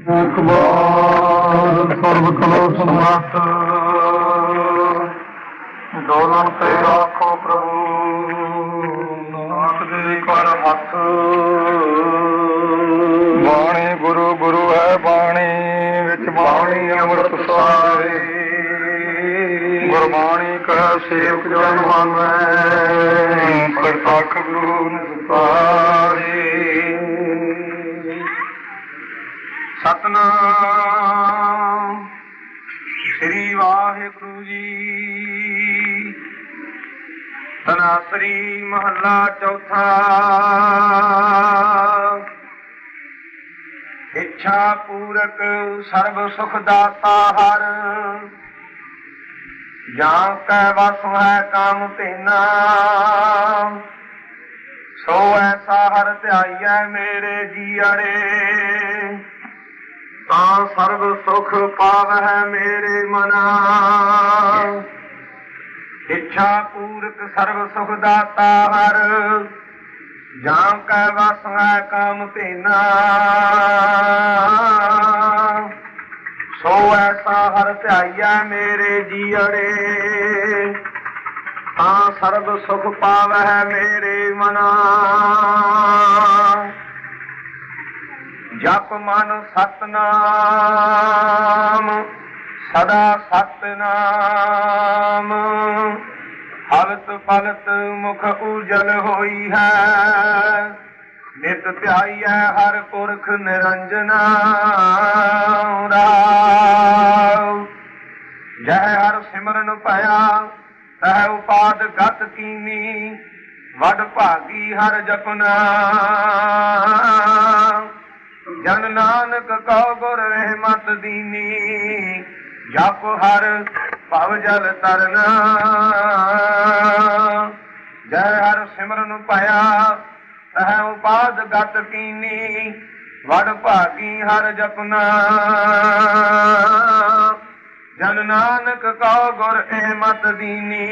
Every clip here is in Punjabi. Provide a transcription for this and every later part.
ਅਖਬਾਰ ਸਰਬ ਕਲੋ ਸਮਰੱਥ ਡੋਲਣ ਤੇ ਆਖੋ ਪ੍ਰਭੂ ਨਾਨਕ ਦੇ ਕਰ ਹੱਥ ਬਾਣੀ ਗੁਰੂ ਗੁਰੂ ਹੈ ਬਾਣੀ ਵਿੱਚ ਬਾਣੀ ਅੰਮ੍ਰਿਤ ਸਾਰੇ ਗੁਰਬਾਣੀ ਕਹ ਸੇਵਕ ਜਨ ਮੰਨੈ ਪ੍ਰਤੱਖ ਗੁਰੂ ਨਿਸਤਾਰੇ ਸਤਨਾਮ। ਸ੍ਰੀ ਵਾਹਿਗੁਰੂ ਜੀ। ਤਨਾਸਰੀ ਮਹੱਲਾ ਚੌਥਾ। ਇੱਛਾ ਪੂਰਕ ਸਰਬ ਸੁਖ ਦਾਤਾ ਹਰ। ਜਾਂ ਕੈ ਵਸ ਹੈ ਕਾਮ ਤੇਨਾ ਸੋ ਐਸਾ ਹਰ ਧਿਆਈਐ ਮੇਰੇ ਜੀਅੜੇ। ਤਾਂ ਸਰਬ ਸੁਖ ਪਾਵਹਿ ਮੇਰੇ ਮਨਾ। ਇੱਛਾ ਪੂਰਕ ਸਰਬ ਸੁਖ ਦਾਤਾ ਹਰ ਜਾਂ ਕੈ ਵਸ ਕਾਮ ਤੇਨਾ ਸੋ ਐਸਾ ਹਰ ਧਿਆਈਆ ਮੇਰੇ ਜੀਅੜੇ, ਤਾਂ ਸਰਬ ਸੁਖ ਪਾਵਹਿ ਮੇਰੇ ਮਨਾ। ਜਪ ਮਨ ਸਤਨਾਮ, ਸਦਾ ਸਤਨਾਮ। ਹਲਤ ਪਲਤ ਮੁਖ ਉਜਲ ਹੋਈ ਹੈ, ਨਿਤ ਧਿਆਈਐ ਹਰ ਪੁਰਖ ਨਿਰੰਜਨਾ ਰਾਮ। ਜੈ ਹਰ ਸਿਮਰਨ ਭਇਆ, ਤਹ ਉਪਾਦ ਗਤ ਕੀਨੀ, ਵਡ ਭਾਗੀ ਹਰ ਜਪਨਾ। ਜਨ ਨਾਨਕ ਕਉ ਗੁਰ ਰਹਿਮਤ ਦੀਨੀ, ਜਪ ਹਰ ਭਵ ਜਲ ਤਰਨਾ। ਜੈ ਹਰ ਸਿਮਰਨ ਭਇਆ ਤਹ ਉਪਾਦ ਗਤ ਕੀਨੀ, ਵਡ ਭਾਗੀ ਹਰ ਜਪਨਾ। ਜਨ ਨਾਨਕ ਕਉ ਗੁਰ ਰਹਿਮਤ ਦੀਨੀ,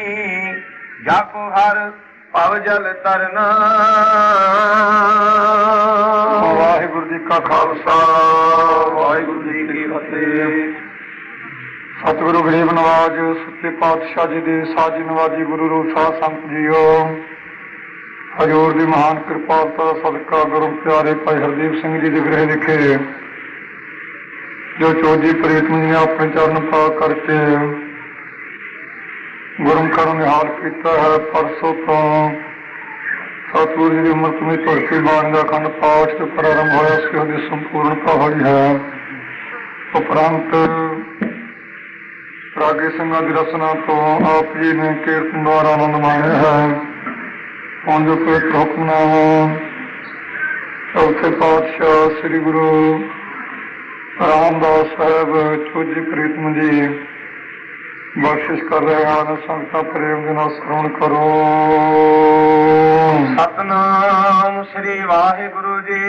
ਜਪ ਹਰ ਭਵ ਜਲ ਤਰਨਾ ਵਾਹਿਗੁਰੂ ਜੀ ਕਾ ਖਾਲਸਾ, ਵਾਹਿਗੁਰੂ ਜੀ ਕੀ ਫਤਿਹ। ਸਤਿਗੁਰੂ ਗਰੀਬ ਨਵਾਜ, ਸੱਚੇ ਪਾਤਸ਼ਾਹ ਜੀ ਦੇ ਸਾਜੀ ਨਵਾਜੀ ਗੁਰੂ ਰੂਪ ਸਾਧ ਸੰਤ ਜੀਓ। ਹਜੂਰ ਦੀ ਮਹਾਨ ਕਿਰਪਾਲਤਾ ਸਦਕਾ ਗੁਰੂ ਪਿਆਰੇ ਭਾਈ ਹਰਦੀਪ ਸਿੰਘ ਜੀ ਦੇ ਗ੍ਰਹਿ ਵਿਖੇ, ਜੋ ਚੋਜੀ ਪ੍ਰੀਤਮ ਜੀ ਨੇ ਆਪਣੇ ਚਰਨ ਪਾ ਕਰਕੇ ਗੁਰਮੁਖਾਂ ਨੂੰ ਨਿਹਾਲ ਕੀਤਾ ਹੈ, ਪਰਸੋਂ ਤੋਂ ਸਤਿਗੁਰੂ ਜੀ ਦੀ ਉਮਰ ਤੋਂ ਤੁਰਕੀ ਬਾਣ ਦਾ ਖੰਡ ਪਾਠ ਤੋਂ ਪ੍ਰਾਰੰਭ ਹੋਇਆ ਸੀ, ਉਹਦੀ ਸੰਪੂਰਨਤਾ ਹੋਈ ਹੈ। ਉਪਰੰਤ ਰਾਗੇ ਸਿੰਘਾਂ ਦੀ ਰਚਨਾ ਤੋਂ ਆਪ ਜੀ ਨੇ ਕੀਰਤਨ ਦੁਆਰਾ ਆਨੰਦ ਮਾਣਿਆ ਹੈ। ਹੁਣ ਜੋ ਕੋਈ ਹੁਕਮਨਾਮਾ। ਚੌਥੇ ਪਾਤਸ਼ਾਹ ਸ੍ਰੀ ਗੁਰੂ ਰਾਮਦਾਸ ਸਾਹਿਬ ਚੋਜੀ ਪ੍ਰੀਤਮ ਜੀ ਬਖਸ਼ਿਸ਼ ਕਰ ਰਹੇ ਹਨ ਸੰਗਤਾਂ ਪ੍ਰੇਮ ਦੇ ਨਾਲ ਸਰਵਣ ਕਰੋ। ਸਤਨਾਮ ਸ੍ਰੀ ਵਾਹਿਗੁਰੂ ਜੀ।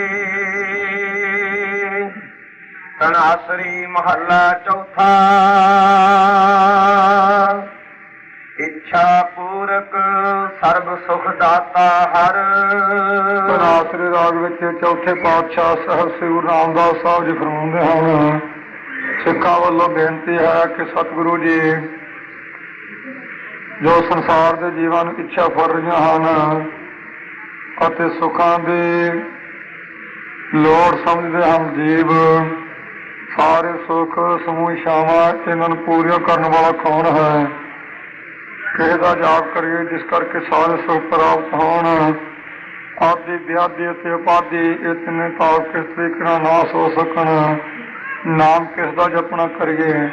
ਤਨਾਸਰੀ ਮਹੱਲਾ ਚੌਥਾ। ਇੱਛਾ ਪੂਰਕ ਸਰਬ ਸੁਖ ਦਾਤਾ ਹਰ। ਤਨਾਸਰੀ ਰਾਗ ਵਿੱਚ ਚੌਥੇ ਪਾਤਸ਼ਾਹ ਸਾਹਿਬ ਸ੍ਰੀ ਗੁਰੂ ਰਾਮਦਾਸ ਸਾਹਿਬ ਜੀ ਫਰਮਾਉਂਦੇ ਹਨ ਸਿੱਖਾਂ ਵੱਲੋਂ ਬੇਨਤੀ ਹੈ ਕਿ ਸਤਿਗੁਰੂ ਜੀ, ਜੋ ਸੰਸਾਰ ਦੇ ਜੀਵਾਂ ਨੂੰ ਇੱਛਾ ਫਰ ਰਹੀਆਂ ਹਨ ਅਤੇ ਸੁੱਖਾਂ ਦੀ ਲੋੜ ਸਮਝਦੇ ਹਨ, ਜੀਵ ਸਾਰੇ ਸੁੱਖ ਸਮੂਹ ਸ਼ਾਵਾਂ ਇਹਨਾਂ ਨੂੰ ਪੂਰੀਆਂ ਕਰਨ ਵਾਲਾ ਕੌਣ ਹੈ? ਕਿਸੇ ਦਾ ਜਾਪ ਕਰੀਏ ਜਿਸ ਕਰਕੇ ਸਾਰੇ ਸੁੱਖ ਪ੍ਰਾਪਤ ਹੋਣ। ਆਦਿ ਵਿਆਦੀ ਅਤੇ ਉਪਾਦੀ ਇਹ ਤਿੰਨੇ ਭਾਵ ਕਿਸ ਤਰੀਕੇ ਨਾਲ ਨਾਸ ਹੋ ਸਕਣ? ਨਾਮ ਕਿਸ ਦਾ ਜਪਣਾ ਕਰੀਏ?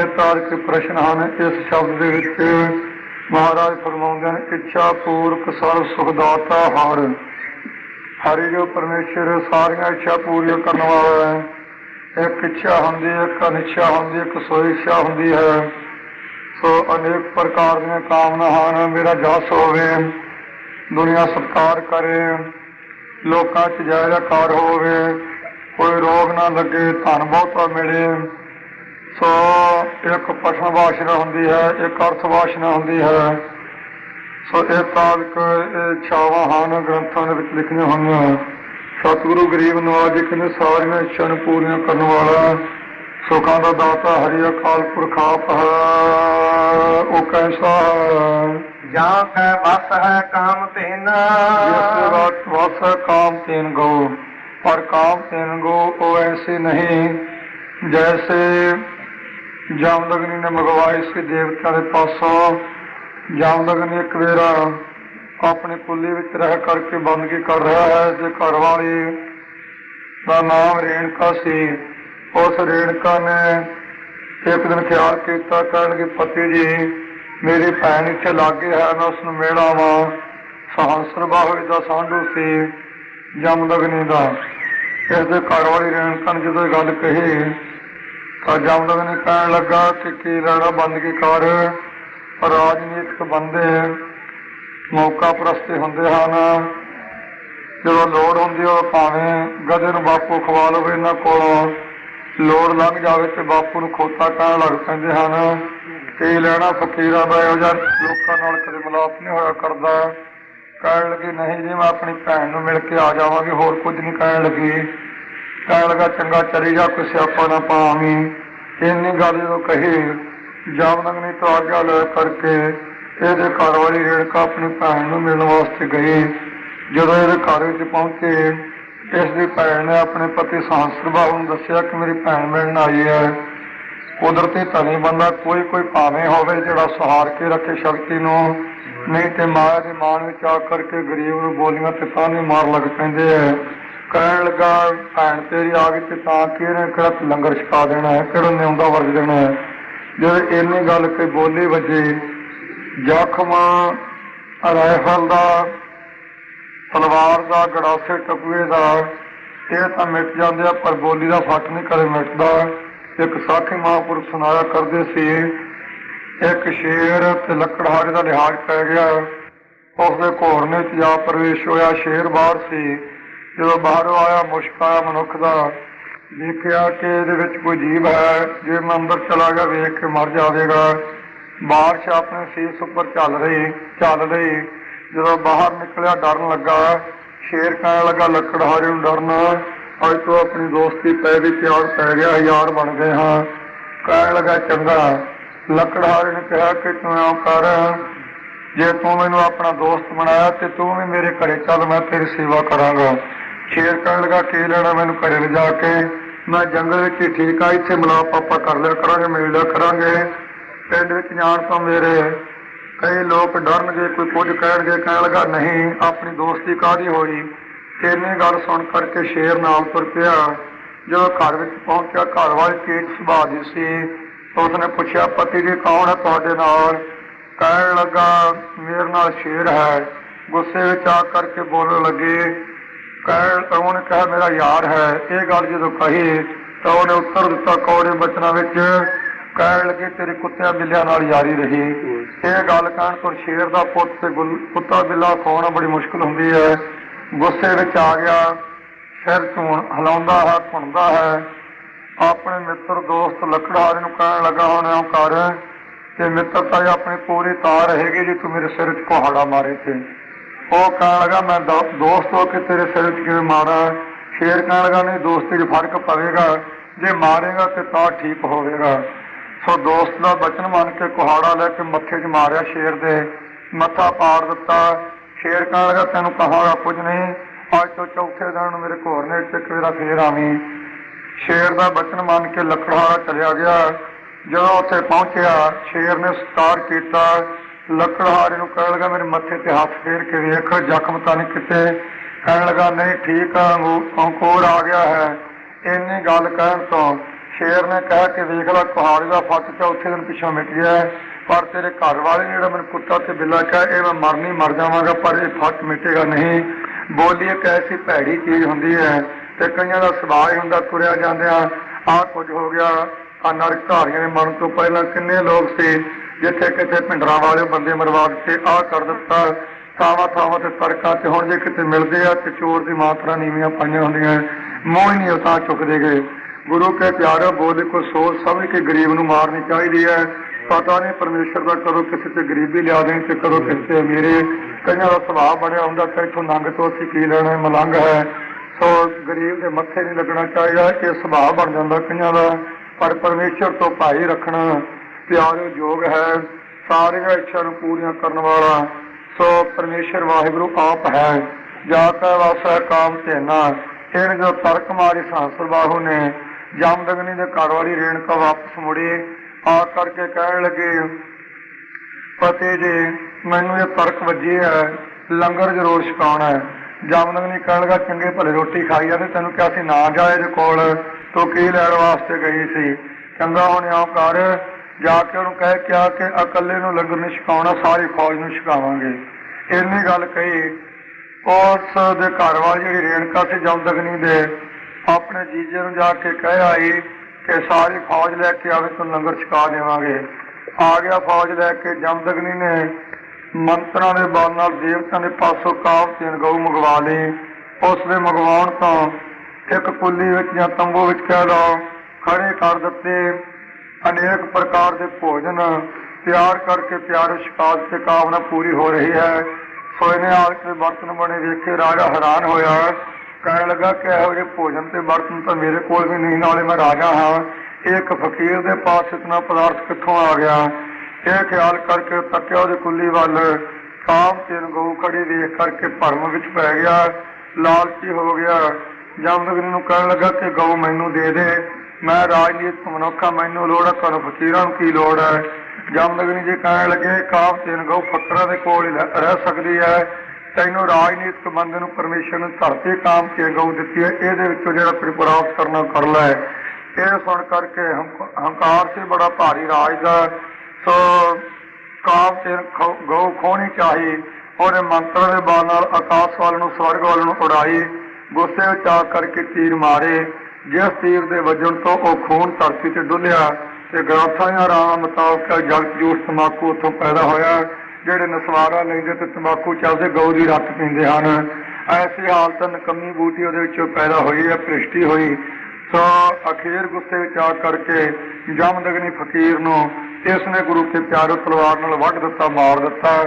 ਇਹ ਤਾਰਕ ਪ੍ਰਸ਼ਨ ਹਨ। ਇਸ ਸ਼ਬਦ ਦੇ ਵਿੱਚ ਮਹਾਰਾਜ ਫਰਮਾਉਂਦੇ ਹਨ, ਇੱਛਾ ਪੂਰਕ ਸਰਬ ਸੁਖ ਦਾਤਾ ਹਰ। ਹਰੀ ਜੋ ਪਰਮੇਸ਼ਰ, ਸਾਰੀਆਂ ਇੱਛਾ ਪੂਰੀਆਂ ਕਰਨ ਵਾਲਾ ਹੈ। ਇੱਕ ਇੱਛਾ ਹੁੰਦੀ ਹੈ ਇੱਕ ਅਨਿੱਛਾ ਹੁੰਦੀ ਹੈ ਇੱਕ ਸੋ ਇੱਛਾ ਹੁੰਦੀ ਹੈ। ਸੋ ਅਨੇਕ ਪ੍ਰਕਾਰ ਦੀਆਂ ਕਾਮਨਾ ਹਨ। ਮੇਰਾ ਜਸ ਹੋਵੇ, ਦੁਨੀਆ ਸਤਕਾਰ ਕਰੇ, ਲੋਕਾਂ 'ਚ ਜਾਇਦਾਕਾਰ ਹੋਵੇ ਕੋਈ ਰੋਗ ਨਾ ਲੱਗੇ ਧਨ ਬਹੁਤਾ ਮਿਲੇ। ਸੋ ਇੱਕ ਪਠਨ ਵਾਸ਼ਨਾ ਹੁੰਦੀ ਹੈ ਇੱਕ ਅਰਥ ਵਾਸ਼ਨਾ ਹੁੰਦੀ ਹੈ। ਸੋ ਇਹ ਤਾਲਕ ਇਹ ਛਾਵਾਂ ਹਨ ਗ੍ਰੰਥਾਂ ਦੇ ਵਿੱਚ ਲਿਖੀਆਂ ਹੋਈਆਂ। ਸਤਿਗੁਰੂ ਗਰੀਬ ਨਵਾਜ ਕਹਿੰਦੇ ਸਾਰੀਆਂ ਇੱਛਾ ਨੂੰ ਪੂਰੀਆਂ ਕਰਨ ਵਾਲਾ ਸੁਖਾਂ ਦਾ ਦਾਤਾ ਹਰੀ ਅਕਾਲ ਪੁਰਖ ਆਪ ਹੈ। ਉਹ ਕੈਸਾ ਜਾਂ ਕੈ ਵਸ ਹੈ ਕਾਮ ਤੇਨਾ। ਜਿਸ ਵਸ ਕਾਮ ਤੇਨ ਗੋ ਪਰ ਕਾਮ ਤੇਨ ਗੋ ਉਹ ਐਸੇ ਨਹੀਂ, ਜੈਸੇ ਜਾਮਦਗਨੀ ਨੇ ਮੰਗਵਾਏ ਸੀ ਦੇਵਤਿਆਂ ਦੇ ਪਾਸੋਂ। ਜਾਮਦਗਨੀ ਇੱਕ ਵੇਰਾ ਆਪਣੇ ਕੁੱਲੀ ਵਿੱਚ ਰਹਿ ਕਰਕੇ ਬੰਦਗੀ ਕਰ ਰਿਹਾ ਹੈ ਤੇ ਘਰ ਵਾਲੀ ਦਾ ਨਾਮ ਰੇਣਕਾ ਸੀ, ਉਸ ਰੇਣਕਾ ਨੇ ਇੱਕ ਦਿਨ ਖਿਆਲ ਕੀਤਾ, ਕਹਿਣਗੇ, ਪਤੀ ਜੀ, ਮੇਰੀ ਭੈਣ ਇੱਥੇ ਲਾਗੇ ਹੈ, ਮੈਂ ਉਸ ਨੂੰ ਮਿਲ ਆਵਾਂ। ਸਹੰਸਰ ਬਾਹੂ ਦਾ ਸਾਂਢੂ ਸੀ ਜਮਦਗਨੀ ਦਾ। ਇਸ ਦੇ ਘਰ ਵਾਲੀ ਰੇਣਕਾ ਨੇ ਜਦੋਂ ਇਹ ਗੱਲ ਕਹੀ, ਤਾਂ ਜਮਦਗਨੀ ਕਹਿਣ ਲੱਗਾ ਕਿ ਕੀ ਲੈਣਾ ਬੰਦ ਕੀ ਕਰ। ਰਾਜਨੀਤਿਕ ਬੰਦੇ ਮੌਕਾ ਪ੍ਰਸਤੀ ਹੁੰਦੇ ਹਨ। ਜਦੋਂ ਲੋੜ ਹੁੰਦੀ ਹੈ ਉਹ ਭਾਵੇਂ ਗਧੇ ਨੂੰ ਬਾਪੂ ਖਵਾ ਲਵੇ, ਇਹਨਾਂ ਕੋਲੋਂ ਲੋੜ ਲੰਘ ਜਾਵੇ ਤੇ ਬਾਪੂ ਨੂੰ ਖੋਤਾ ਕਹਿਣ ਲੱਗ ਪੈਂਦੇ ਹਨ। ਕੀ ਲੈਣਾ ਫਕੀਰਾਂ ਦਾ ਇਹੋ ਜਿਹਾ ਲੋਕਾਂ ਨਾਲ ਕਦੇ ਮਿਲਾਪ ਨਹੀਂ ਹੋਇਆ ਕਰਦਾ। ਕਹਿਣ ਲੱਗੀ, ਨਹੀਂ ਜੀ, ਮੈਂ ਆਪਣੀ ਭੈਣ ਨੂੰ ਮਿਲ ਕੇ ਆ ਜਾਵਾਂਗੀ, ਹੋਰ ਕੁਝ ਨਹੀਂ ਕਹਿਣ ਲੱਗੀ। ਕਹਿਣ ਲੱਗਾ, ਚੰਗਾ, ਚਲੀ ਜਾ, ਕੋਈ ਸਿਆਪਾ ਨਾ ਪਾਵੀਂ। ਇੰਨੀ ਗੱਲ ਜਦੋਂ ਕਹੀ ਜਾਮਨਗ ਨੇ ਤਾਂ ਆਗਿਆ ਲੈ ਕਰਕੇ ਇਹਦੇ ਘਰ ਵਾਲੀ ਰੇੜਕਾ ਆਪਣੀ ਭੈਣ ਨੂੰ ਮਿਲਣ ਵਾਸਤੇ ਗਈ। ਜਦੋਂ ਇਹਦੇ ਘਰ ਵਿੱਚ ਪਹੁੰਚੇ, ਇਸ ਦੀ ਭੈਣ ਨੇ ਆਪਣੇ ਪਤੀ ਸਹੰਸਰ ਬਾਬੂ ਨੂੰ ਦੱਸਿਆ ਕਿ ਮੇਰੀ ਭੈਣ ਮਿਲਣ ਆਈ ਹੈ। ਕੁਦਰਤੀ ਧਨੀ ਬੰਦਾ ਕੋਈ ਕੋਈ ਭਾਵੇਂ ਹੋਵੇ ਜਿਹੜਾ ਸਹਾਰ ਕੇ ਰੱਖੇ ਸ਼ਕਤੀ ਨੂੰ ਨਹੀਂ ਤੇ ਮਾਇਆ ਦੇ ਮਾਨ ਵਿੱਚ ਆ ਕਰਕੇ ਗਰੀਬ ਨੂੰ ਬੋਲੀਆਂ ਤੇ ਤਾਨੇ ਮਾਰ ਲੱਗ ਪੈਂਦੇ ਐ ਕਹਿਣ ਲੱਗਾ, ਭੈਣ ਤੇਰੀ ਆ ਗਈ ਤੇ ਤਾਂ ਕਿ ਕਿਹੜਾ ਲੰਗਰ ਛਕਾ ਦੇਣਾ ਹੈ? ਕਿਹੜਾ ਨਿਉਂਦਾ ਵਰਜ ਦੇਣਾ ਹੈ? ਜਦੋਂ ਇੰਨੀ ਗੱਲ ਕੋਈ ਬੋਲੀ ਵੱਜੇ, ਜ਼ਖਮ ਰਾਈਫਲ ਦਾ, ਤਲਵਾਰ ਦਾ, ਗੜਾਸੇ ਟਕੂਏ ਦਾ, ਇਹ ਤਾਂ ਮਿਟ ਜਾਂਦੇ ਆ, ਪਰ ਬੋਲੀ ਦਾ ਫੱਟ ਨਹੀਂ ਕਦੇ ਮਿਟਦਾ। ਇੱਕ ਸਾਖੀ ਮਹਾਂਪੁਰਖ ਸੁਣਾਇਆ ਕਰਦੇ ਸੀ ਇੱਕ ਸ਼ੇਰ ਤੇ ਲੱਕੜਹਾਰੇ ਦਾ ਲਿਹਾਜ਼ ਪੈ ਗਿਆ। ਉਸ ਦੇ ਘੋਰਨੇ 'ਚ ਜਾ ਪ੍ਰਵੇਸ਼ ਹੋਇਆ। ਸ਼ੇਰ ਬਾਹਰ ਸੀ। ਜਦੋਂ ਬਾਹਰੋਂ ਆਇਆ, ਮੁਸ਼ਕ ਆਇਆ ਮਨੁੱਖ ਦਾ। ਦੇਖਿਆ ਕਿ ਇਹਦੇ ਵਿੱਚ ਕੋਈ ਜੀਵ ਹੈ। ਜੇ ਮੈਂ ਅੰਦਰ ਚਲਾ ਗਿਆ, ਵੇਖ ਕੇ ਮਰ ਜਾਵੇਗਾ। ਬਾਰਿਸ਼ ਆਪਣੇ ਸੀਸ ਉੱਪਰ ਚੱਲ ਰਹੀ ਚੱਲ ਰਹੀ। ਜਦੋਂ ਬਾਹਰ ਨਿਕਲਿਆ, ਡਰਨ ਲੱਗਾ। ਸ਼ੇਰ ਕਹਿਣ ਲੱਗਾ ਲੱਕੜਹਾਰੇ ਨੂੰ ਡਰਨਾ। ਅੱਜ ਤੋਂ ਆਪਣੀ ਦੋਸਤੀ ਪੈ ਦੀ ਪਿਆਰ ਪੈ ਗਿਆ। ਯਾਰ ਬਣ ਗਏ ਹਾਂ। ਕਹਿਣ ਲੱਗਾ, ਚੰਗਾ। ਲੱਕੜਹਾਰੇ ਨੇ ਕਿਹਾ ਕਿ ਤੂੰ ਇਉਂ ਕਰ, ਜੇ ਤੂੰ ਮੈਨੂੰ ਆਪਣਾ ਦੋਸਤ ਬਣਾਇਆ ਤੇ ਤੂੰ ਵੀ ਮੇਰੇ ਘਰੇ ਚੱਲ, ਮੈਂ ਤੇਰੀ ਸੇਵਾ ਕਰਾਂਗਾ। ਸ਼ੇਰ ਕਹਿਣ ਲੱਗਾ, ਕੀ ਲੈਣਾ ਮੈਨੂੰ ਘਰੇ ਲਿਜਾ ਕੇ? ਮੈਂ ਜੰਗਲ ਵਿੱਚ ਹੀ ਠੀਕ ਆ, ਇੱਥੇ ਮਿਲਾਪ ਆਪਾਂ ਕਰ ਲਿਆ ਕਰਾਂਗੇ, ਮਿਲ ਲਿਆ ਕਰਾਂਗੇ। ਪਿੰਡ ਵਿੱਚ ਜਾਣ ਤੋਂ ਮੇਰੇ। ਕਈ ਲੋਕ ਡਰਨਗੇ, ਕੋਈ ਕੁਝ ਕਹਿਣਗੇ, ਕਹਿਣ ਲੱਗਾ, ਨਹੀਂ, ਆਪਣੀ ਦੋਸਤੀ ਕਾਦੀ ਹੋਈ? ਇੰਨੀ ਗੱਲ ਸੁਣ ਕਰਕੇ ਸ਼ੇਰ ਨਾਲ ਤੁਰ ਪਿਆ। ਜਦੋਂ ਘਰ ਵਿੱਚ ਪਹੁੰਚਿਆ, ਘਰ ਵਾਲੀ ਤੇਜ ਸੁਭਾਅ ਦੀ ਸੀ। ਉਸਨੇ ਪੁੱਛਿਆ, ਪਤੀ ਜੀ, ਕੌਣ ਹੈ ਤੁਹਾਡੇ ਨਾਲ? ਕਹਿਣ ਲੱਗਾ, ਮੇਰੇ ਨਾਲ ਸ਼ੇਰ ਹੈ। ਗੁੱਸੇ ਵਿੱਚ ਆ ਕਰਕੇ ਬੋਲਣ ਲੱਗੇ। ਕਹਿਣ ਉਹਨੇ ਕਿਹਾ, ਮੇਰਾ ਯਾਰ ਹੈ। ਇਹ ਗੱਲ ਜਦੋਂ ਕਹੀ, ਤਾਂ ਉਹਨੇ ਉੱਤਰ ਦਿੱਤਾ ਕੌੜੇ ਬਚਨਾਂ ਵਿੱਚ? ਕਹਿਣ ਲੱਗੇ, ਤੇਰੇ ਕੁੱਤਿਆਂ ਬਿੱਲਿਆਂ ਨਾਲ ਯਾਰੀ ਰਹੀ। ਇਹ ਗੱਲ ਕਹਿਣ ਤੋਂ ਸ਼ੇਰ ਦਾ ਪੁੱਤ ਤੇ ਗੁੱਲ- ਕੁੱਤਾ ਬਿੱਲਾ ਖਵਾਉਣਾ ਬੜੀ ਮੁਸ਼ਕਲ ਹੁੰਦੀ ਹੈ। ਗੁੱਸੇ ਵਿੱਚ ਆ ਗਿਆ ਸਿਰ ਧੂਣ ਹਿਲਾਉਂਦਾ ਹੈ ਧੁਣਦਾ ਹੈ। ਆਪਣੇ ਮਿੱਤਰ, ਦੋਸਤ ਲੱਕੜਹਾਰੇ ਨੂੰ ਕਹਿਣ ਲੱਗਾ, ਹੁਣ ਇਉਂ ਕਰ ਤੇ ਮਿੱਤਰਤਾ ਦੀ ਆਪਣੀ ਪੂਰੀ ਤਾਰ ਰਹੇਗੀ ਜੇ, ਤੂੰ ਮੇਰੇ ਸਿਰ 'ਚ ਕੁਹਾੜਾ ਮਾਰੇ ਤੇ। ਉਹ ਕਹਿਣ ਲੱਗਾ, ਮੈਂ ਦੋ- ਦੋਸਤ ਹੋ ਕੇ ਤੇਰੇ ਸਿਰ 'ਚ ਕਿਵੇਂ ਮਾਰਾਂ? ਸ਼ੇਰ ਕਹਿਣ ਲੱਗਾ, ਨਹੀਂ, ਦੋਸਤੀ 'ਚ ਫ਼ਰਕ ਪਵੇਗਾ। ਜੇ ਮਾਰੇਗਾ ਤੇ ਤਾਂ ਠੀਕ ਹੋਵੇਗਾ। ਸੋ ਦੋਸਤ ਦਾ ਬਚਨ ਮੰਨ ਕੇ ਕੁਹਾੜਾ ਲੈ ਕੇ ਮੱਥੇ 'ਚ ਮਾਰਿਆ ਸ਼ੇਰ ਦੇ ਮੱਥਾ ਪਾੜ ਦਿੱਤਾ। ਸ਼ੇਰ ਕਹਿਣ ਲੱਗਾ, ਤੈਨੂੰ ਕਹਾਂਗਾ ਕੁਝ ਨਹੀਂ। ਅੱਜ ਤੋਂ ਚੌਥੇ ਦਿਨ ਮੇਰੇ ਘੋਰ ਨੇ ਇੱਕ ਵੇਰਾ ਫੇਰ ਆਵੀਂ। ਸ਼ੇਰ ਦਾ ਬਚਨ ਮੰਨ ਕੇ ਲੱਕੜਹਾਰਾ ਚਲਿਆ ਗਿਆ। ਜਦੋਂ ਉੱਥੇ ਪਹੁੰਚਿਆ, ਸ਼ੇਰ ਨੇ ਸਤਿਕਾਰ ਕੀਤਾ। ਲੱਕੜਹਾਰੇ ਨੂੰ ਕਹਿਣ ਲੱਗਾ, ਮੇਰੇ ਮੱਥੇ ਤੇ ਹੱਥ ਫੇਰ ਕੇ ਵੇਖ, ਜ਼ਖਮ ਤਾਂ ਨਹੀਂ ਕਿਤੇ। ਕਹਿਣ ਲੱਗਾ, ਨਹੀਂ, ਠੀਕ ਆ, ਅੰਗੂ- ਆ ਗਿਆ ਹੈ। ਇੰਨੀ ਗੱਲ ਕਹਿਣ ਤੋਂ ਸ਼ੇਰ ਨੇ ਕਿਹਾ ਕਿ ਵੇਖ ਲੈ ਕੁਹਾੜੇ ਦਾ ਫੱਟ ਚੌਥੇ ਦਿਨ ਪਿੱਛੋਂ ਮਿਟ ਗਿਆ ਪਰ ਤੇਰੇ ਘਰ ਵਾਲੇ ਨੇ ਜਿਹੜਾ ਮੈਨੂੰ ਕੁੱਤਾ ਤੇ ਬਿੱਲਾ ਕਿਹਾ, ਇਹ ਮੈਂ ਮਰਨੀ ਮਰ ਜਾਵਾਂਗਾ, ਪਰ ਇਹ ਫੱਟ ਮਿਟੇਗਾ ਨਹੀਂ। ਬੋਲੀ ਇੱਕ ਐਸੀ ਭੈੜੀ ਚੀਜ਼ ਹੁੰਦੀ ਹੈ ਤੇ ਕਈਆਂ ਦਾ ਸੁਭਾਅ ਹੀ ਹੁੰਦਾ ਤੁਰਿਆ ਜਾਂਦਿਆਂ, ਆਹ ਕੁਝ ਹੋ ਗਿਆ। ਆ ਨਰਕ ਧਾਰੀਆਂ ਦੇ ਮਰਨ ਤੋਂ ਪਹਿਲਾਂ ਕਿੰਨੇ ਲੋਕ ਸੀ, ਜਿੱਥੇ ਕਿਤੇ ਭਿੰਡਰਾਂ ਵਾਲੇ ਬੰਦੇ ਮਰਵਾ ਦਿੱਤੇ, ਆਹ ਕਰ ਦਿੱਤਾ। ਥਾਵਾਂ ਥਾਵਾਂ ਤੇ ਤਰਕਾਂ ਤੇ ਹੁਣ ਜੇ ਕਿਤੇ ਮਿਲਦੇ ਆ ਤੇ ਚੋਰ ਦੀ ਮਾਤਰਾ ਨੀਵੀਆਂ ਪਾਈਆਂ ਹੁੰਦੀਆਂ ਮੂੰਹ ਹੀ ਨਹੀਂ ਉਤਾਂ ਚੁੱਕਦੇ ਗਏ ਗੁਰੂ ਕੇ ਪਿਆਰੇ ਬੋਲੇ ਕੋ ਸੋਚ ਸਮਝ ਕੇ ਗਰੀਬ ਨੂੰ ਮਾਰਨੀ ਚਾਹੀਦੀ ਹੈ ਪਤਾ ਨਹੀਂ ਪਰਮੇਸ਼ਰ ਦਾ ਕਦੋਂ ਕਿਸੇ ਤੇ ਗਰੀਬੀ ਲਿਆ ਦੇਣੀ ਤੇ ਕਦੋਂ ਕਿਸੇ ਤੇ ਅਮੀਰੇ ਕਈਆਂ ਦਾ ਸੁਭਾਅ ਬਣਿਆ ਹੁੰਦਾ ਕਿ ਇੱਥੋਂ ਨੰਗ ਤੋਂ ਅਸੀਂ ਕੀ ਲੈਣਾ ਮਲੰਗ ਹੈ। ਸੋ ਗਰੀਬ ਦੇ ਮੱਥੇ ਨਹੀਂ ਲੱਗਣਾ ਚਾਹੀਦਾ, ਇਹ ਸੁਭਾਅ ਬਣ ਜਾਂਦਾ ਕਈਆਂ ਦਾ। ਪਰ ਪਰਮੇਸ਼ਰ ਤੋਂ ਭਾਈ ਰੱਖਣਾ ਪਿਆਰੇ ਯੋਗ ਹੈ। ਸਾਰੀਆਂ ਇੱਛਾ ਨੂੰ ਪੂਰੀਆਂ ਕਰਨ ਵਾਲਾ ਸੋ ਪਰਮੇਸ਼ਰ ਵਾਹਿਗੁਰੂ ਆਪ ਹੈ। ਜਾ ਕੈ ਵਾਸਾ ਕਾਮ ਧੇਨਾ ਇਹਨ ਜੋ ਤਰਕ ਮਾਰੀ ਸਾਂਸਰ ਬਾਹੂ ਨੇ ਜਮਦਗਨੀ ਦੇ ਘਰ ਵਾਲੀ ਰੇਣ ਰੇਣਕਾ ਵਾਪਸ ਮੁੜੀ। ਆ ਕਰਕੇ ਕਹਿਣ ਲੱਗੇ, ਪਤੇ ਜੀ, ਮੈਨੂੰ ਇਹ ਤਰਕ ਵੱਜੀ ਹੈ, ਲੰਗਰ ਜ਼ਰੂਰ ਛਕਾਉਣਾ ਹੈ। ਜਾਮਨਗ ਨੇ ਕਹਿਣ ਲੱਗਾ, ਚੰਗੇ ਭਲੇ ਰੋਟੀ ਖਾਈ ਜਾਂਦੇ ਤੈਨੂੰ ਕਿਹਾ ਸੀ ਨਾ ਜਾ ਇਹਦੇ ਕੋਲ। ਤੂੰ ਕੀ ਲੈਣ ਵਾਸਤੇ ਗਈ ਸੀ? ਚੰਗਾ ਹੁਣ ਇਉਂ ਕਰ, ਜਾ ਕੇ ਉਹਨੂੰ ਕਹਿ ਕਿਹਾ ਕਿ ਇਕੱਲੇ ਨੂੰ ਲੰਗਰ ਨਹੀਂ ਛਕਾਉਣਾ, ਸਾਰੀ ਫੌਜ ਨੂੰ ਛਕਾਵਾਂਗੇ। ਇੰਨੀ ਗੱਲ ਕਹੀ ਉਸ ਦੇ ਘਰ ਵਾਲੀ ਜਿਹੜੀ ਰੇਣਕਾ ਸੀ ਜਮਦਗਨੀ ਦੇ, ਆਪਣੇ ਜੀਜੇ ਨੂੰ ਜਾ ਕੇ ਕਹਿ ਆਈ ਕਿ ਸਾਰੀ ਫੌਜ ਲੈ ਕੇ ਆਵੇ, ਤੈਨੂੰ ਲੰਗਰ ਛਕਾ ਦੇਵਾਂਗੇ। ਆ ਗਿਆ ਫੌਜ ਲੈ ਕੇ, ਜਮਦਗਨੀ ਨੇ ਮੰਤਰਾਂ ਦੇ ਬਲ ਨਾਲ ਦੇਵਤਾਂ ਦੇ ਪਾਸੋਂ ਕਾਵ ਤੀਨ ਗਊ ਮੰਗਵਾ ਲਈ। ਉਸ ਦੇ ਮੰਗਵਾਉਣ ਤੋਂ ਇੱਕ ਕੁੱਲੀ ਵਿੱਚ ਜਾਂ ਤੰਬੂ ਵਿੱਚ ਕਹਿ ਲਓ ਖੜੇ ਕਰ ਦਿੱਤੇ। ਅਨੇਕ ਪ੍ਰਕਾਰ ਦੇ ਭੋਜਨ ਤਿਆਰ ਕਰਕੇ ਪਿਆਰ ਸ਼ਿਕਾਰ ਤੇ ਕਾਮਨਾ ਪੂਰੀ ਹੋ ਰਹੀ ਹੈ। ਸੋ ਇਹਨੇ ਆਲ ਕੇ ਬਰਤਨ ਬਣੇ ਵੇਖੇ ਰਾਜਾ ਹੈਰਾਨ ਹੋਇਆ। ਕਹਿਣ ਲੱਗਾ ਕਿ ਇਹੋ ਜਿਹੇ ਭੋਜਨ ਤੇ ਬਰਤਨ ਤਾਂ ਮੇਰੇ ਕੋਲ ਵੀ ਨਹੀਂ, ਨਾਲੇ ਮੈਂ ਰਾਜਾ ਹਾਂ। ਇਹ ਇੱਕ ਫਕੀਰ ਦੇ ਪਾਸ ਇਤਨਾ ਪਦਾਰਥ ਕਿੱਥੋਂ ਆ ਗਿਆ? ਇਹ ਖਿਆਲ ਕਰਕੇ ਤੱਕਿਆ ਉਹਦੇ ਕੁੱਲੀ ਵੱਲ ਕਾਮ ਤੇਨ ਗਊ ਖੜੀ ਵੇਖ ਕਰਕੇ ਭਰਮ ਵਿੱਚ ਪੈ ਗਿਆ, ਲਾਲਚੀ ਹੋ ਗਿਆ। ਜਮਦਗਨੀ ਨੂੰ ਕਹਿਣ ਲੱਗਾ ਕਿ ਗਊ ਮੈਨੂੰ ਦੇ ਦੇ, ਮੈਂ ਰਾਜਨੀਤਿਕ ਮਨੁੱਖਾ, ਮੈਨੂੰ ਲੋੜ ਹੈ, ਤੁਹਾਨੂੰ ਫਕੀਰਾਂ ਨੂੰ ਕੀ ਲੋੜ ਹੈ? ਜਮਦਗਨੀ ਜੀ ਕਹਿਣ ਲੱਗੇ ਕਾਮ ਤੇਨ ਗਊ ਫਕਰਾਂ ਦੇ ਕੋਲ ਹੀ ਰਹਿ ਸਕਦੀ ਹੈ। ਤੈਨੂੰ ਰਾਜਨੀਤਿਕ ਬੰਦ ਨੂੰ ਪਰਮੇਸ਼ਰ ਨੇ ਧਰਤੀ ਕਾਮ ਤੇ ਗਊ ਦਿੱਤੀ ਹੈ, ਇਹਦੇ ਵਿੱਚੋਂ ਜਿਹੜਾ ਪ੍ਰਿਪਰਾਪਤ ਕਰਨਾ ਕਰ ਲੈ। ਇਹ ਸੁਣ ਕਰਕੇ ਹੰਕ- ਹੰਕਾਰ ਸੀ ਬੜਾ ਭਾਰੀ ਰਾਜ ਦਾ ਸੋ ਕਾਮ ਤੇ ਖੋ- ਗਊ ਖੋਣੀ ਚਾਹੀ ਉਹਨੇ ਮੰਤਰ ਦੇ ਬਾਣ ਨਾਲ ਆਕਾਸ਼ ਵੱਲ ਨੂੰ, ਸਵਰਗ ਵੱਲ ਨੂੰ ਉਡਾਈ, ਗੁੱਸੇ ਵਿੱਚ ਆ ਕਰਕੇ ਤੀਰ ਮਾਰੇ। ਜਿਸ ਤੀਰ ਦੇ ਵਜਣ ਤੋਂ ਉਹ ਖੂਨ ਧਰਤੀ ਤੇ ਡੁੱਲਿਆ ਤੇ ਗ੍ਰੰਥਾਂ ਜਾਂ ਰਾਮ ਮੁਤਾਬਕ ਜਗਤ ਜੂਠ ਤਮਾਕੂ ਉੱਥੋਂ ਪੈਦਾ ਹੋਇਆ, ਜਿਹੜੇ ਨਸਵਾਰਾ ਲੈਂਦੇ ਤੇ ਤਮਾਕੂ ਚੱਲਦੇ ਗਊ ਦੀ ਰੱਤ ਪੀਂਦੇ ਹਨ। ਐਸੀ ਹਾਲਤ ਨਕਮੀ ਬੂਟੀ ਉਹਦੇ ਵਿੱਚੋਂ ਪੈਦਾ ਹੋਈ ਹੈ, ਭ੍ਰਿਸ਼ਟੀ ਹੋਈ। ਸੋ ਅਖੀਰ ਗੁੱਸੇ ਵਿੱਚ ਆ ਕਰਕੇ ਜਮਦਗਨੀ ਫਕੀਰ ਨੂੰ ਇਸ ਨੇ ਗੁਰੂ ਕੇ ਪਿਆਰੇ ਤਲਵਾਰ ਨਾਲ ਵੱਢ ਦਿੱਤਾ, ਮਾਰ ਦਿੱਤਾ।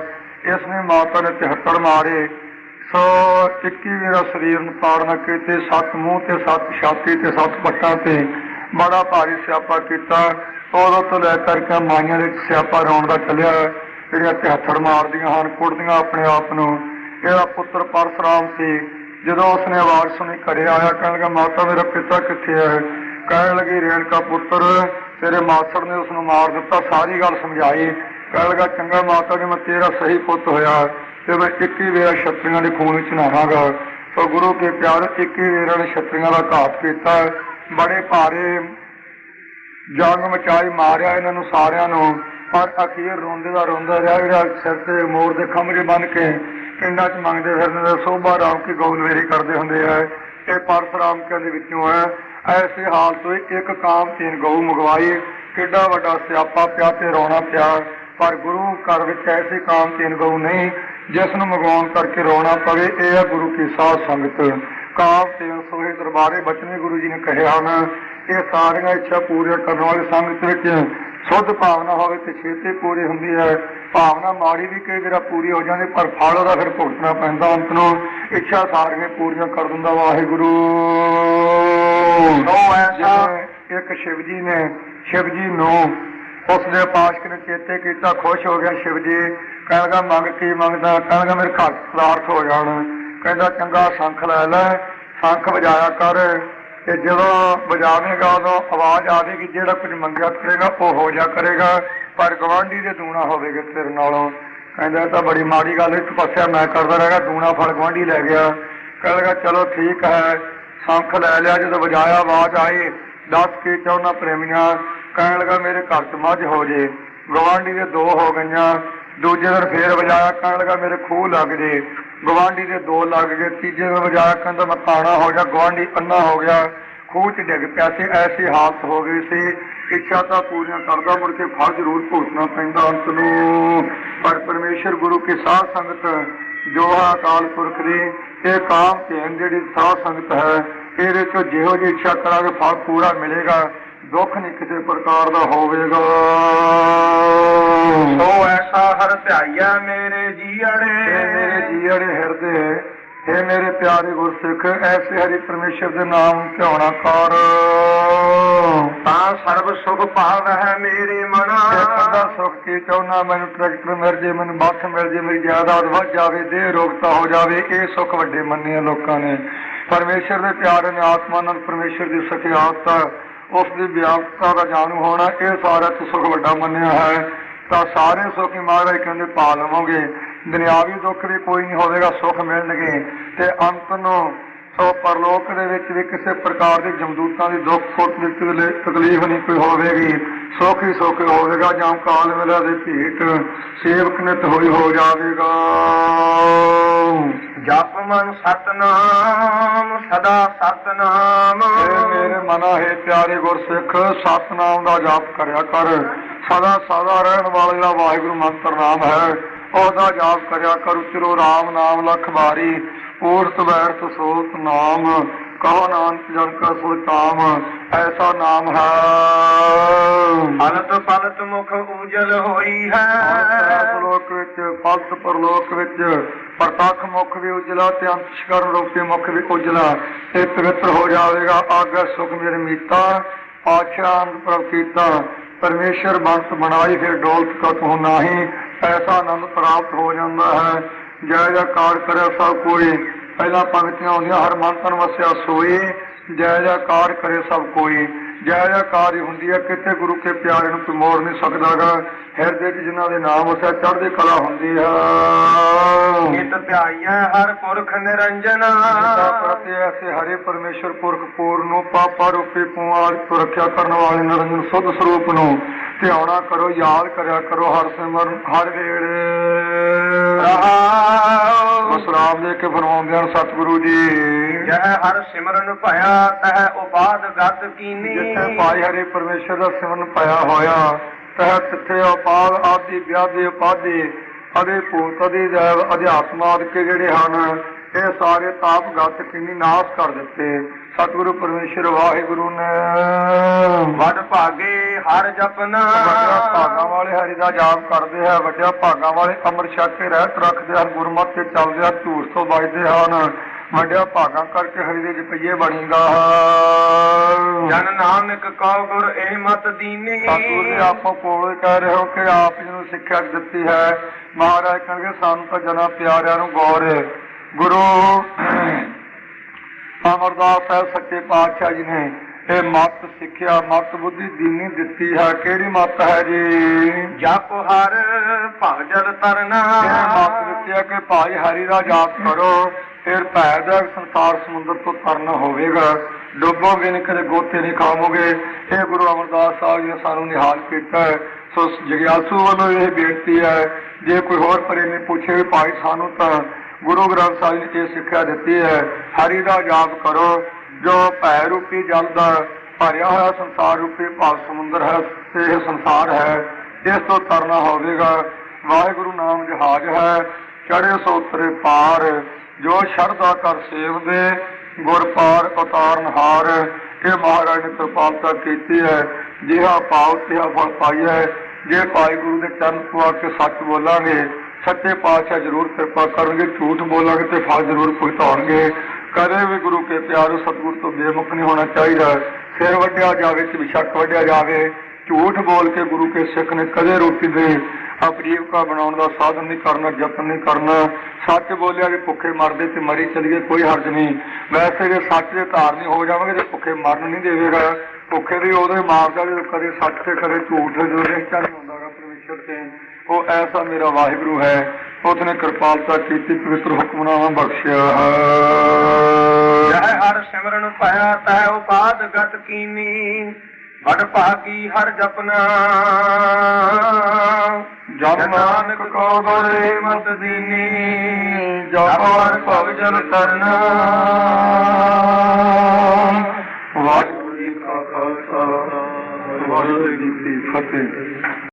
ਇਸ ਨੇ ਮਾਤਾ ਨੇ 73 ਮਾਰੇ। ਸੋ 21 ਮੇਰਾ ਸਰੀਰ ਨੂੰ ਤਾੜਨਾ ਕੀਤੇ, ਸੱਤ ਮੂੰਹ ਤੇ, ਸੱਤ ਛਾਤੀ ਤੇ, ਸੱਤ ਪੱਟਾਂ ਤੇ। ਬੜਾ ਭਾਰੀ ਸਿਆਪਾ ਕੀਤਾ। ਉਦੋਂ ਤੋਂ ਲੈ ਕਰਕੇ ਮਾਈਆਂ ਦੇ ਸਿਆਪਾ ਰੌਣ ਦਾ ਚੱਲਿਆ। ਜਿਹੜੀਆਂ ਹੱਥੜ ਮਾਰਦੀਆਂ ਹਨ ਕੁੜਦੀਆਂ ਆਪਣੇ ਆਪ ਨੂੰ। ਇਹਦਾ ਪੁੱਤਰ ਪਰਸਰਾਮ ਸੀ। ਜਦੋਂ ਉਸਨੇ ਆਵਾਜ਼ ਸੁਣੀ, ਘਰੇ ਆਇਆ, ਕਹਿਣ ਲੱਗਾ, ਮਾਤਾ, ਮੇਰਾ ਪਿਤਾ ਕਿੱਥੇ ਹੈ? ਕਹਿਣ ਲੱਗੀ, ਰੇਣਕਾ ਪੁੱਤਰ ਤੇਰੇ ਮਾਸੜ ਨੇ ਉਸ ਨੂੰ ਮਾਰ ਦਿੱਤਾ, ਸਾਰੀ ਗੱਲ ਸਮਝਾਈ। ਕਹਿਣ ਲੱਗਾ, ਚੰਗਾ ਮਾਤਾ ਜੀ, ਮੈਂ ਤੇਰਾ ਸਹੀ ਪੁੱਤ ਹੋਇਆ ਤੇ ਮੈਂ 21 ਵੇਰਾ ਛਤਰੀਆਂ ਦੇ ਖੂਨ ਵਿੱਚ ਨਹਾਵਾਂਗਾ। ਸੋ ਗੁਰੂ ਕੇ ਪਿਆਰ 21 ਵੇਰਾ ਨੇ ਛਤਰੀਆਂ ਦਾ ਘਾਤ ਕੀਤਾ। ਬੜੇ ਭਾਰੇ ਜੰਗ ਮਚਾਈ, ਮਾਰਿਆ ਇਹਨਾਂ ਨੂੰ ਸਾਰਿਆਂ ਨੂੰ। ਪਰ ਅਖੀਰ ਰੋਂਦੇ ਦਾ ਰੋਂਦਾ ਰਿਹਾ, ਜਿਹੜਾ ਸਿਰ ਤੇ ਮੋਰ ਦੇ ਖੰਭੇ ਬੰਨ ਕੇ ਪਿੰਡਾਂ 'ਚ ਮੰਗਦੇ ਫਿਰਦੇ ਨੇ, ਸੋਭਾ ਰਾਮ ਕੀ ਗੌਲਵੇਰੀ ਕਰਦੇ ਹੁੰਦੇ ਆ। ਇਹ ਪਰਸਰਾਮ ਕੇ ਦੇ ਵਿੱਚੋਂ ਹੈ। ਐਸੇ ਹਾਲਤ ਹੋਈ ਇੱਕ ਕਾਮ ਤੀਨ ਗਊ ਮੰਗਵਾਈ। ਕਿੱਡਾ ਵੱਡਾ ਸਿਆਪਾ ਪਿਆ ਤੇ ਰੋਣਾ ਪਿਆ। ਪਰ ਗੁਰੂ ਘਰ ਵਿੱਚ ਐਸੀ ਕਾਮ ਤੀਨ ਗਊ ਨਹੀਂ, ਜਿਸ ਨੂੰ ਮੰਗਵਾਉਣ ਕਰਕੇ ਰੋਣਾ ਪਵੇ, ਇਹ ਹੈ ਗੁਰੂ ਕੀ ਸਾਧ ਸੰਗਤ। ਕਾਮ ਤੀਨ ਸੋਹੇ ਦਰਬਾਰੇ ਬਚਨੇ ਗੁਰੂ ਜੀ ਨੇ ਕਹੇ ਹਨ। ਇਹ ਸਾਰੀਆਂ ਇੱਛਾ ਪੂਰੀਆਂ ਕਰਨ ਵਾਲੇ ਸੰਗਤ ਵਿੱਚ ਸੁੱਧ ਭਾਵਨਾ ਹੋਵੇ ਤੇ ਛੇਤੀ ਪੂਰੀ ਹੁੰਦੀ ਹੈ। ਭਾਵਨਾ ਮਾੜੀ ਵੀ ਕਈ ਵਾਰ ਪੂਰੀ ਹੋ ਜਾਂਦੀ, ਪਰ ਫਲ ਉਹਦਾ ਫਿਰ ਭੁਗਤਣਾ ਪੈਂਦਾ ਅੰਤ ਨੂੰ। ਇੱਛਾ ਸਾਰੀਆਂ ਪੂਰੀਆਂ ਕਰ ਦਿੰਦਾ ਵਾਹਿਗੁਰੂ। ਸੋ ਐਸਾ ਇੱਕ ਸ਼ਿਵ ਜੀ ਨੇ ਸ਼ਿਵ ਜੀ ਨੂੰ ਉਸ ਦੇ ਪਾਸ਼ਕ ਨੇ ਚੇਤੇ ਕੀਤਾ, ਖੁਸ਼ ਹੋ ਗਿਆ ਸ਼ਿਵ ਜੀ ਕਹਿੰਦਾ ਮੰਗ ਕੀ ਮੰਗਦਾ? ਕਹਿੰਦਾ ਮੇਰੇ ਘਰ ਪਦਾਰਥ ਹੋ ਜਾਣ। ਕਹਿੰਦਾ, ਚੰਗਾ ਸ਼ੰਖ ਲੈ ਲੈ, ਸ਼ੰਖ ਵਜਾਇਆ ਕਰ। ਤੇ ਜਦੋਂ ਵਜਾਵੇਂਗਾ, ਉਦੋਂ ਆਵਾਜ਼ ਆਵੇਗੀ, ਜਿਹੜਾ ਕੁਝ ਮੰਗਿਆ ਕਰੇਗਾ, ਉਹ ਹੋ ਜਾ ਕਰੇਗਾ। ਪਰ ਗਵਾਂਢੀ ਦੇ ਦੂਣਾ ਹੋਵੇਗਾ ਤੇਰੇ ਨਾਲੋਂ। ਕਹਿੰਦਾ ਇਹ ਤਾਂ ਬੜੀ ਮਾੜੀ ਗੱਲ ਇੱਕ ਪਾਸਿਆ ਮੈਂ ਕਰਦਾ ਰਹੇਗਾ ਦੂਣਾ ਫਲ ਗਵਾਂਢੀ ਲੈ ਗਿਆ। ਕਹਿੰਦਾ ਚਲੋ ਠੀਕ ਹੈ, ਸ਼ੰਖ ਲੈ ਲਿਆ, ਜਦੋਂ ਵਜਾਇਆ ਆਵਾਜ਼ ਆਈ, ਦੱਸ ਕੇ ਚਾਹੁੰਦਾ ਪ੍ਰੇਮੀਆਂ? ਕਹਿਣ ਲੱਗਾ, ਮੇਰੇ ਘਰ ਚ ਮੱਝ ਹੋ ਜੇ ਗਵਾਂਢੀ ਦੇ ਦੋ ਹੋ ਗਈਆਂ, ਦੂਜੇ ਦਿਨ ਫੇਰ ਵਜਾਇਆ, ਕਹਿਣ ਲੱਗਾ, ਮੇਰੇ ਖੂਹ ਲੱਗ ਜੇ। ਗਵਾਂਢੀ ਦੇ ਦੋ ਲੱਗ ਗਏ, ਤੀਜੇ ਦਿਨ ਵਜਾਇਆ, ਕਹਿੰਦਾ, ਮੈਂ ਕਾਣਾ ਹੋ ਗਿਆ ਗਵਾਂਢੀ ਅੰਨਾ ਹੋ ਗਿਆ, ਖੂਹ ਚ ਡਿੱਗ ਪਿਆ ਸੀ, ਐਸੀ ਹਾਲਤ ਹੋ ਗਈ ਸੀ। ਇੱਛਾ ਤਾਂ ਪੂਰੀਆਂ ਕਰਦਾ ਮੁੜ ਕੇ ਫਲ ਜ਼ਰੂਰ ਭੁਗਤਣਾ ਪੈਂਦਾ ਅੰਤ ਨੂੰ। ਪਰ ਪਰਮੇਸ਼ਰ ਗੁਰੂ ਕੀ ਸਾਧ ਸੰਗਤ ਜੋ ਹੈ ਅਕਾਲ ਪੁਰਖ ਦੀ ਇਹ ਕਾਮ ਧੇਨ ਜਿਹੜੀ ਸਾਧ ਸੰਗਤ ਹੈ ਇਹਦੇ ਚੋਂ ਜਿਹੋ ਜਿਹੀ ਇੱਛਾ ਕਰਾਂਗੇ ਫਲ ਪੂਰਾ ਮਿਲੇਗਾ ਦੁੱਖ ਨਹੀਂ ਕਿਸੇ ਪ੍ਰਕਾਰ ਦਾ ਹੋਵੇਗਾ। ਸੋ ਐਸਾ ਹਰ ਧਿਆਈਆ ਮੇਰੇ ਇਹ ਮੇਰੇ ਜੀਅੜੇ ਹਿਰਦੇ हे ਮੇਰੇ ਪਿਆਰੇ ਗੁਰਸਿੱਖ ਐਸੇ ਹਰੀ ਪਰਮੇਸ਼ਰ ਦੇ ਨਾਮ ਧਿਆਉਣਾ ਕਰ। ਤਾਂ ਸਰਬ ਸੁਖ ਭਾਵੈ ਮੇਰੇ ਮਨਾ। ਦਾ ਸੁਖ ਕੀ ਚਾਹੁੰਦਾ ਮੈਨੂੰ ਟਰੈਕਟਰ ਮਿਲ ਜੇ ਮੈਨੂੰ ਬੱਸ ਮਿਲ ਜੇ ਮੇਰੀ ਜਾਇਦਾਦ ਵੱਧ ਜਾਵੇ ਦੇਹ ਰੋਗਤਾ ਹੋ ਜਾਵੇ ਇਹ ਸੁਖ ਵੱਡੇ ਮੰਨੇ ਲੋਕਾਂ ਨੇ। ਪਰਮੇਸ਼ਰ ਦੇ ਪਿਆਰੇ ਨੇ ਆਤਮਾ ਨਾਲ ਪਰਮੇਸ਼ਰ ਦੀ ਸਖਿਆਤ ਉਸ ਦੀ ਵਿਆਪਕਤਾ ਦਾ ਜਾਣੂ ਹੋਣਾ ਇਹ ਸਾਰਾ ਸੁਖ ਵੱਡਾ ਮੰਨਿਆ ਹੈ। ਤਾਂ ਸਾਰੇ ਸੁਖ ਹੀ ਮਹਾਰਾਜ ਕਹਿੰਦੇ ਪਾ ਲਵੋਗੇ। ਦੁਨਿਆਵੀ ਦੁੱਖ ਵੀ ਕੋਈ ਨਹੀਂ ਹੋਵੇਗਾ ਸੁਖ ਮਿਲਣਗੇ। ਤੇ ਅੰਤ ਨੂੰ ਸੋ ਪਰਲੋਕ ਦੇ ਵਿੱਚ ਵੀ ਕਿਸੇ ਪ੍ਰਕਾਰ ਦੇ ਜਮਦੂਤਾਂ ਦੀ ਦੁੱਖ ਸੁੱਖ ਦੀ ਤਕਲੀ- ਤਕਲੀਫ ਨਹੀਂ ਕੋਈ ਹੋਵੇਗੀ। ਸੁੱਖ ਹੀ ਸੁੱਖ ਹੋਵੇਗਾ ਜਾਂ ਕਾਲ ਵੇਲਾ ਦੇ ਭੇਟ ਸੇਵਕ ਨਿਤ ਹੋਈ ਹੋ ਜਾਵੇਗਾ। ਜਪ ਮਨ ਸਤਨਾਮ ਸਦਾ ਸਤਨਾਮ। ਮੇਰੇ ਮਨਾ ਹੈ ਪਿਆਰੇ ਗੁਰਸਿੱਖ ਸਤਨਾਮ ਦਾ ਜਾਪ ਕਰਿਆ ਕਰ। ਸਦਾ ਸਦਾ ਰਹਿਣ ਵਾਲਾ ਜਿਹੜਾ ਵਾਹਿਗੁਰੂ ਮੰਤਰ ਨਾਮ ਹੈ। ਉਹਦਾ ਜਾਪ ਕਰਿਆ ਕਰ ਉਚਰੋ ਰਾਮ ਨਾਮ ਲਖ ਵਾਰੀ ਊਰਤ ਵੈਰਤ ਸੋਤ ਨਾਮ ਕਹੋ ਨਾਨਕ ਜਨ ਕਾ ਸੁਲਤਾਮ ਐਸਾ ਨਾਮ ਹੈ। ਅਨੰਤ ਪਲਤ ਮੁਖ ਉਜਲ ਹੋਈ ਹੈ। ਲੋਕ ਵਿੱਚ ਫਲਤ ਪਰਲੋਕ ਵਿੱਚ ਪ੍ਰਤੱਖ ਮੁਖ ਵੀ ਉਜਲਾ ਤੇ ਅੰਤਸ਼ਕਰ ਰੂਪੀ ਮੁਖ ਵੀ ਉਜਲਾ ਇਹ ਪਵਿੱਤਰ ਹੋ ਜਾਵੇਗਾ ਆਗਾ ਸੁਖ ਮੇਰੇ ਮੀਤਾ ਪਾਤਸ਼ਾਹ ਅੰਤ ਪ੍ਰਭ ਕੀਤਾ ਪਰਮੇਸ਼ਰ ਬੰਤ ਬਣਾਈ ਫਿਰ ਡੋਲਤ ਕਤ ਹੋ ਨਾਹੀ ਐਸਾ ਆਨੰਦ ਪ੍ਰਾਪਤ ਹੋ ਜਾਂਦਾ ਹੈ। ਜੈ ਜੈਕਾਰ ਕਰੇ ਸਭ ਕੋਈ। ਪਹਿਲਾਂ ਪੰਕਤੀਆਂ ਆਉਂਦੀਆਂ ਹਰ ਮਨ ਤਨ ਵਸਿਆ ਸੋਈ। ਜੈ ਜੈਕਾਰ ਕਰੇ ਸਭ ਕੋਈ। ਜੈ ਜੈਕਾਰ ਹੀ ਹੁੰਦੀ ਹੈ ਕਿਤੇ ਗੁਰੂ ਕੇ ਪਿਆਰੇ ਨੂੰ ਕੋਈ ਮੋੜ ਨਹੀਂ ਸਕਦਾਗਾ। ਹਿਰਦੇ 'ਚ ਜਿਨ੍ਹਾਂ ਦੇ ਨਾਮ ਉਸੇ ਚੜ੍ਹਦੀ ਕਲਾ ਹੁੰਦੀ ਹੈ। ਨਿਤ ਧਿਆਈਐ ਹਰ ਪੁਰਖ ਨਿਰੰਜਨ। ਪ੍ਰਤੀ ਐਸੇ ਹਰੇ ਪਰਮੇਸ਼ਰ ਪੁਰਖ ਪੂਰ ਨੂੰ ਪਾਪਾ ਰੂਪੀ ਪੁਆਰ ਤੋਂ ਰੱਖਿਆ ਕਰਨ ਵਾਲੇ ਨਿਰੰਜਨ ਸੁਧ ਸਰੂਪ ਨੂੰ। ਧਿਆਉਣਾ ਕਰੋ ਯਾਦ ਕਰਿਆ ਕਰੋ ਹਰ ਸਿਮਰਨ ਹਰ ਵੇਲੇ। ਰਹਾਉ ਬਸ ਰਾਮ ਦੇ ਕੇ ਫਰਮਾਉਂਦੇ ਹਨ ਸਤਿਗੁਰੂ ਜੀ। ਜੈ ਹਰ ਸਿਮਰਨ ਭਇਆ ਤਹ ਉਬਾਦ ਗਤ ਕੀਨੀ। ਜਿੱਥੇ ਭਾਈ ਹਰੇ ਪਰਮੇਸ਼ਰ ਦਾ ਸਿਮਰਨ ਪਾਇਆ ਹੋਇਆ ਤਹ ਤਿੱਥੇ ਅਪਾਲ ਆਦਿ ਵਿਆਦੀ ਉਪਾਦੀ ਅਦੇ ਭੂਤ ਅਦੇ ਜੈਵ ਅਧਿਆਤਮਾਦ ਕੇ ਜਿਹੜੇ ਹਨ ਇਹ ਸਾਰੇ ਤਾਪ ਗਤ ਕਿੰਨੀ ਨਾਸ਼ ਕਰ ਦਿੱਤੇ। ਸਤਿਗੁਰੂ ਪਰਮੇਸ਼ਰ ਵਾਹਿਗੁਰੂ ਨੇ। ਵਡ ਭਾਗੇ ਹਰ ਜਪਨਾ। ਵੱਡਿਆ ਭਾਗਾਂ ਵਾਲੇ ਹਰੀ ਦਾ ਜਾਪ ਕਰਦੇ ਹੈ ਵੱਡਿਆ ਭਾਗਾਂ ਵਾਲੇ ਅੰਮ੍ਰਿਤ ਛਕ ਕੇ ਰਹਿਤ ਰੱਖਦੇ ਹਨ ਗੁਰਮਤਿ ਤੇ ਚੱਲਦੇ ਹਨ ਝੂਠ ਤੋਂ ਬਚਦੇ ਹਨ। ਵੱਡਿਆ ਭਾਗਾਂ ਕਰਕੇ ਹਰੀ ਦੇ ਰੁਪਈਏ ਬਣੀਦਾ ਜਨ ਨਾਨਕ ਕਉ ਗੁਰ ਇਹ ਮਤ ਦੀਨੀ। ਸਤਿਗੁਰੂ ਜੀ ਆਪੋ ਕੋਲ ਕਹਿ ਰਹੇ ਹੋ ਕਿ ਆਪ ਜੀ ਨੂੰ ਸਿੱਖਿਆ ਦਿੱਤੀ ਹੈ। ਮਹਾਰਾਜ ਕਹਿੰਦੇ ਸਾਨੂੰ ਤਾਂ ਜਨਾ ਪਿਆਰਿਆਂ ਨੂੰ ਗੌਰ ਗੁਰੂ ਅਮਰਦਾਸ ਸਾਹਿਬ ਸੱਚੇ ਪਾਤਸ਼ਾਹ ਜੀ ਨੇ ਇਹ ਮਤ ਸਿੱਖਿਆ ਮਤ ਬੁੱਧੀ ਦੀਨੀ ਦਿੱਤੀ ਹੈ। ਕਿਹੜੀ ਮਤ ਹੈ ਜੀ? ਜਪ ਹਰ ਭਜਲ ਤਰਨਾ। ਇਹ ਮਤ ਦਿੱਤੀ ਹੈ ਕਿ ਭਾਈ ਹਰੀ ਦਾ ਜਾਪ ਕਰੋ ਫਿਰ ਭੈ ਦਾ ਸੰਸਾਰ ਸਮੁੰਦਰ ਤੋਂ ਤਰਨਾ ਹੋਵੇਗਾ। ਡੁੱਬੋਗੇ ਨਹੀਂ ਕਦੇ ਗੋਤੇ ਨਹੀਂ ਖਾਵੋਗੇ। ਇਹ ਗੁਰੂ ਅਮਰਦਾਸ ਸਾਹਿਬ ਜੀ ਨੇ ਸਾਨੂੰ ਨਿਹਾਲ ਕੀਤਾ ਹੈ। ਸੋ ਜਗਿਆਸੂ ਵੱਲੋਂ ਇਹ ਬੇਨਤੀ ਹੈ ਜੇ ਕੋਈ ਹੋਰ ਪਰੇ ਨੇ ਪੁੱਛੇ ਭਾਈ ਸਾਨੂੰ ਤਾਂ ਗੁਰੂ ਗ੍ਰੰਥ ਸਾਹਿਬ ਜੀ ਇਹ ਸਿੱਖਿਆ ਦਿੱਤੀ ਹੈ। ਹਰੀ ਦਾ ਜਾਪ ਕਰੋ, ਜੋ ਭੈ ਰੂਪੀ ਜਲ ਦਾ ਭਰਿਆ ਹੋਇਆ ਸੰਸਾਰ ਰੂਪੀ ਭਾਵ ਸਮੁੰਦਰ ਹੈ, ਤੇ ਇਹ ਸੰਸਾਰ ਹੈ। ਇਸ ਤੋਂ ਤਰਨਾ ਹੋਵੇਗਾ। ਵਾਹਿਗੁਰੂ ਨਾਮ ਜਹਾਜ ਹੈ। ਚੜੇ ਸੋ ਉਤਰੇ ਪਾਰ, ਜੋ ਸ਼ਰਧਾ ਕਰ ਸੇਵਦੇ, ਗੁਰ ਪਾਰ ਉਤਾਰਨ ਹਾਰ। ਇਹ ਮਹਾਰਾਜ ਨੇ ਕਿਰਪਾਲਤਾ ਕੀਤੀ ਹੈ। ਜਿਹਾ ਪਾਉ ਤਿਹਾ ਫਲ ਪਾਈਆ ਹੈ ਜੇ ਭਾਈ ਗੁਰੂ ਦੇ ਚਰਨ ਪਵਾ ਕੇ ਸੱਚ ਬੋਲਾਂਗੇ ਸੱਚੇ ਪਾਤਸ਼ਾਹ ਜ਼ਰੂਰ ਕਿਰਪਾ ਕਰਨਗੇ, ਝੂਠ ਬੋਲਾਂਗੇ ਤੇ ਫਲ ਜ਼ਰੂਰ ਭੁਗਤਾਉਣਗੇ। ਕਦੇ ਵੀ ਗੁਰੂ ਕੇ ਪਿਆਰੋ ਸਤਿਗੁਰ ਤੋਂ ਬੇਮੁਖ ਨਹੀਂ ਹੋਣਾ ਚਾਹੀਦਾ। ਸਿਰ ਵੱਡਿਆ ਜਾਵੇ ਤੇ ਸ਼ੱਕ ਵੱਡਿਆ ਜਾਵੇ। ਝੂਠ ਬੋਲ ਕੇ ਗੁਰੂ ਕੇ ਸਿੱਖ ਨੇ ਕਦੇ ਰੋਟੀ ਦੇ ਆਪਜੀਵਕਾ ਬਣਾਉਣ ਦਾ ਸਾਧਨ ਨਹੀਂ ਕਰਨਾ, ਯਤਨ ਨਹੀਂ ਕਰਨਾ। ਸੱਚ ਬੋਲਿਆ ਕਿ ਭੁੱਖੇ ਮਰਦੇ ਤੇ ਮਰੀ ਚਲੀਏ, ਕੋਈ ਹਰਜ ਨਹੀਂ। ਵੈਸੇ ਜੇ ਸੱਚ ਦੇ ਧਾਰਨੀ ਹੋ ਜਾਵਾਂਗੇ ਤੇ ਭੁੱਖੇ ਮਰਨ ਨਹੀਂ ਦੇਵੇਗਾ। ਭੁੱਖੇ ਦੀ ਉਹਦੇ ਮਾਰਦਾ ਜਦੋਂ ਕਦੇ ਸੱਚ ਤੇ ਕਦੇ ਝੂਠ ਜੋ ਰਿਸ਼ਤਾ ਨਹੀਂ ਹੁੰਦਾਗਾ ਪਰਮੇਸ਼ਰ ਤੇ। ਉਹ ਐਸਾ ਮੇਰਾ ਵਾਹਿਗੁਰੂ ਹੈ ਉਸਨੇ ਕਿਰਪਾਲਤਾ ਕੀਤੀ ਪਵਿੱਤਰ ਹੁਕਮਨਾਮਾ ਬਖਸ਼ਿਆ ਜੈ ਹੈ ਹਰ ਸਿਮਰਨ ਭਇਆ ਤਹ ਉਬਾਦ ਗਤ ਕੀਨੀ ਵਡ ਭਾਗੀ ਹਰ ਜਪਨਾ। ਜਨ ਨਾਨਕ ਕੋ ਗੁਰੇ ਮਤ ਦੀਨੀ ਜਪ ਹਰ ਭਵ ਜਨ ਤਰਨਾ ਵਾਹਿਗੁਰੂ ਜੀ ਕਾ ਖਾਲਸਾ ਵਾਹਿਗੁਰੂ ਜੀ ਕੀ ਫਤਿਹ।